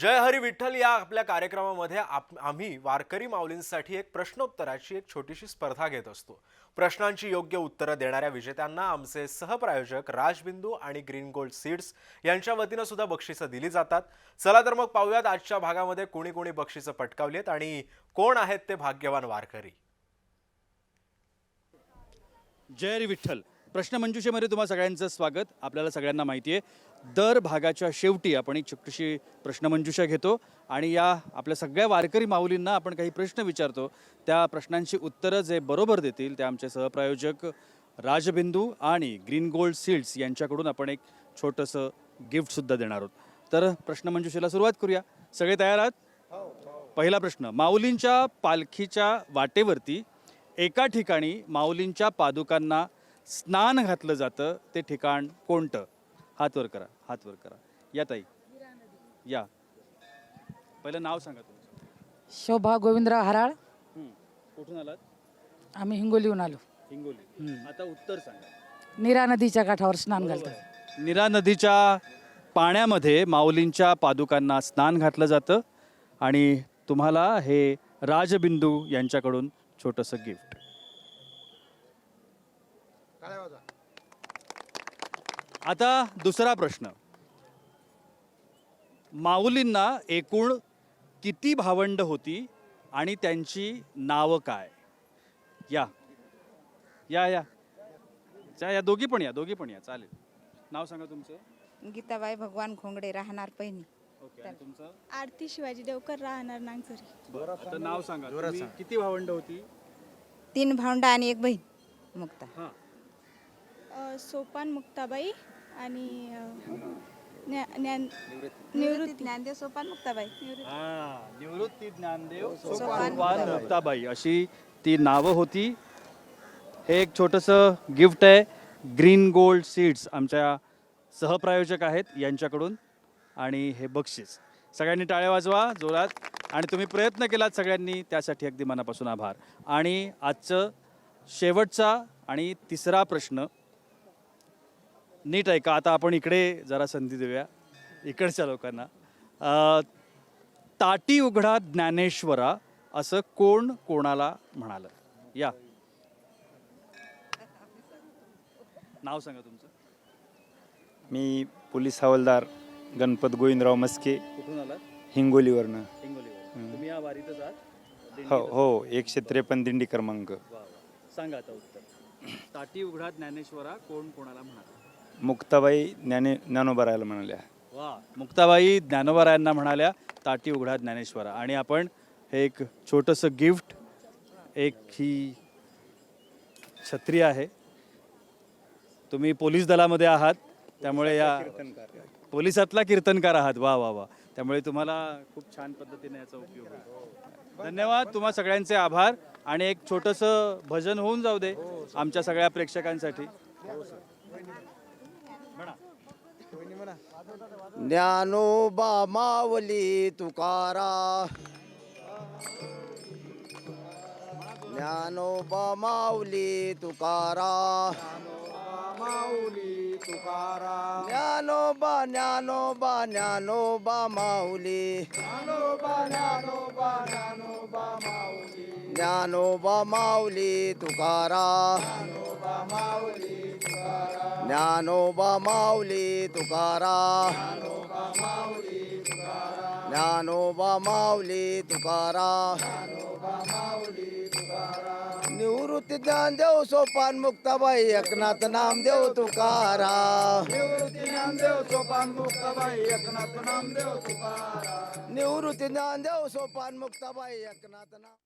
जय हरी विठ्ठल या आपल्या कार्यक्रमामध्ये आप आम्ही वारकरी माऊलींसाठी एक प्रश्नोत्तराची एक छोटीशी स्पर्धा घेत असतो. प्रश्नांची योग्य उत्तरं देणाऱ्या विजेत्यांना आमचे सहप्रायोजक राजबिंदू आणि ग्रीन गोल्ड सीड्स यांच्या वतीनं सुद्धा बक्षिसं दिली जातात. चला तर मग पाहूयात आजच्या भागामध्ये कोणी कोणी बक्षिसं पटकावलीत आणि कोण आहेत ते भाग्यवान वारकरी? जय हरी विठ्ठल. प्रश्नमंजुषेमध्ये तुम्हा सगळ्यांचं स्वागत. आपल्याला सगळ्यांना माहिती आहे दर भागाच्या शेवटी आपण एक छोटीशी प्रश्नमंजुषा घेतो आणि या आपल्या सगळ्या वारकरी माऊलींना आपण काही प्रश्न विचारतो. त्या प्रश्नांची उत्तरं जे बरोबर देतील ते आमचे सहप्रायोजक राजबिंदू आणि ग्रीन गोल्ड सीड्स यांच्याकडून आपण एक छोटंसं गिफ्टसुद्धा देणार आहोत. तर प्रश्नमंजुषेला सुरुवात करूया. सगळे तयार आहात? पहिला प्रश्न माऊलींच्या पालखीच्या वाटेवरती एका ठिकाणी माऊलींच्या पादुकांना स्नान घातलं जातं ते ठिकाण कोणतं? हात वर करा हात वर करा. या ताई. या. पहिलं नाव सांगा तुमचं. शोभा गोविंदराव हराळ. हं. कुठून आलात? आम्ही हिंगोलीहून आलो. हिंगोली. आता उत्तर सांगा. नीरा नदीच्या काठावर स्नान घालतात. निरा नदीच्या पाण्यामध्ये माऊलींच्या पादुकांना स्नान घातलं जातं आणि तुम्हाला हे राजबिंदू यांच्याकडून छोटंसं गिफ्ट. आता दुसरा प्रश्न. माऊलींना एकूण किती भावंड होती आणि त्यांची नावं काय? या. या या. चा या. दोघी पण या दोघी पण या. चालेल. नाव सांगा तुमचं. गीताबाई भगवान खोंगडे राहणार पहिनी ओके आणि तुमचं? आरती शिवाजी देवकर राहणार बरं आता नाव सांगा. तुम्ही किती भावंड होती? तीन भावंडा आणि एक बहीण मुक्ता. हां. सोपान मुक्ताबाई आणि अ, ज्ञा- ज्ञान निवृत्ती. ज्ञानदेव सोपान मुक्ताबाई. हां निवृत्ती ज्ञानदेव सोपान मुक्ताबाई. अशी ती नावं होती. हे एक छोटंसं गिफ्ट आहे. ग्रीन गोल्ड सीड्स आमच्या सहप्रायोजक आहेत यांच्याकडून. आणि हे बक्षीस. सगळ्यांनी टाळ्या वाजवा जोरात. आणि तुम्ही प्रयत्न केलात सगळ्यांनी त्यासाठी अगदी मनापासून आभार. आणि आजचं शेवटचा आणि तिसरा प्रश्न नीट ऐका आता आपण इकडे जरा संधी देऊया. इकडच्या लोकांना. अ, ताटी उघडा ज्ञानेश्वरा असं कोण कोणाला म्हणालं? या. नाव सांगा तुमचं. मी पोलीस हवालदार गणपत गोविंदराव मस्के कुठून आला हिंगोलीवरनं. हिंगोलीवर तुम्ही या वारीतच आहात? हो हो एकशे त्रेपन्न दिंडी क्रमांक. वा, वा. सांगा आता उत्तर. ताटी उघडा ज्ञानेश्वरा कोण कोणाला म्हणाला? मुक्ताबाई ज्ञाने ज्ञानोबरायला म्हणाल्या. वा मुक्ताबाई ज्ञानोबरायांना म्हणाल्या ताटी उघडा ज्ञानेश्वरा. आणि आपण हे एक छोटंसं गिफ्ट एक ही छत्री आहे. तुम्ही पोलीस दलामध्ये आहात त्यामुळे या पोलिसातला कीर्तनकार आहात. वा वा वा. त्यामुळे तुम्हाला खूप छान पद्धतीने याचा उपयोग होईल. धन्यवाद. तुम्हा सगळ्यांचे आभार. आणि एक छोटंसं भजन होऊन जाऊ दे आमच्या सगळ्या प्रेक्षकांसाठी. ज्ञानोबा मावली तुकारा. ज्ञानोबा माऊली तुकारा. माऊली तुकारा ज्ञानोबा ज्ञानोबा ज्ञानोबा माऊली ज्ञानोबा ज्ञानोबा ज्ञानोबा माऊली ज्ञानोबा माऊली तुकारा. ज्ञानोबा माऊली तुकारा ज्ञानोबा माऊली तुकारा निवृत्ती ज्ञानदेव सोपान मुक्ताबाई एकनाथ नामदेव तुकारा निवृत्ती सोपान मुक्ताबाई एकनाथ नामदेव तुकारा निवृत्ती ज्ञानदेव सोपान मुक्ताबाई एकनाथ नाम